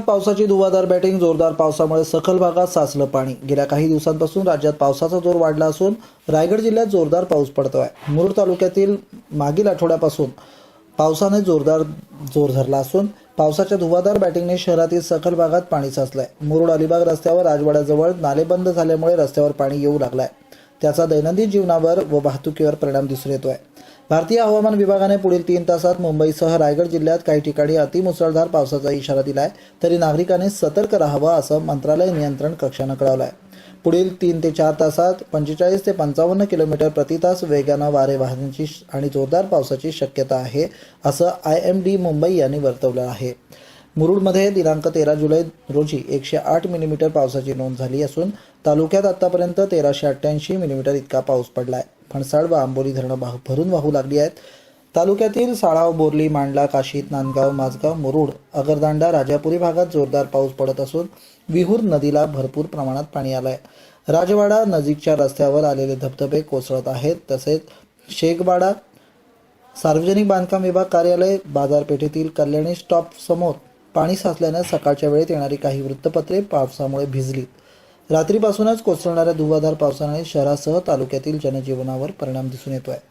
पावसाची धुवाधार बॅटिंग जोरदार पावसामुळे सखल भागात साचलं पाणी. गेल्या काही दिवसांपासून राज्यात पावसाचा जोर वाढला असून रायगड जिल्ह्यात जोरदार पाऊस पडतोय. मुरुड तालुक्यातील मागील आठवड्यापासून पावसाने जोरदार जोर धरला असून पावसाच्या धुवाधार बॅटिंगने शहरातील सखल भागात पाणी साचलंय. मुरुड अलिबाग रस्त्यावर राजवाड्याजवळ नाले बंद झाल्यामुळे रस्त्यावर पाणी येऊ लागलाय. त्याचा दैनंदिन जीवनावर व वाहतुकीवर परिणाम दिसून येतोय. भारतीय हवामान विभागाने पुढील तीन तासात मुंबईसह रायगड जिल्ह्यात काही ठिकाणी अतिमुसळधार पावसाचा इशारा दिलाय तरी नागरिकांनी सतर्क राहावं असं मंत्रालय नियंत्रण कक्षानं कळवलंय. पुढील तीन ते चार तासात पंचेचाळीस ते पंचावन्न किलोमीटर प्रति तास वेगानं वारे वाहण्याची आणि जोरदार पावसाची शक्यता आहे असं आय एम डी मुंबई यांनी वर्तवलं आहे. मुरुडमध्ये दिनांक तेरा जुलै रोजी एकशे आठ मिलीमीटर पावसाची नोंद झाली असून तालुक्यात आतापर्यंत तेराशे अठ्ठ्याऐंशी मिलीमीटर इतका पाऊस पडलाय. फणसाड व आंबोली धरणं भरून वाहू लागली आहेत. तालुक्यातील साळाव बोर्ली मांडला काशीत नांदगाव माझगाव मुरुड अगरदांडा राजापुरी भागात जोरदार पाऊस पडत असून विहूर नदीला भरपूर प्रमाणात पाणी आलंय. राजवाडा नजीकच्या रस्त्यावर आलेले धबधबे कोसळत आहेत. तसेच शेखवाडा सार्वजनिक बांधकाम विभाग कार्यालय बाजारपेठेतील कल्याणी स्टॉप समोर पाणी साचल्याने सकाळच्या वेळेत येणारी काही वृत्तपत्रे पावसामुळे भिजली. रात्रीपासूनच कोसळणाऱ्या धुवाधार पावसाने शहरासह तालुक्यातील जनजीवनावर परिणाम दिसून येतो आहे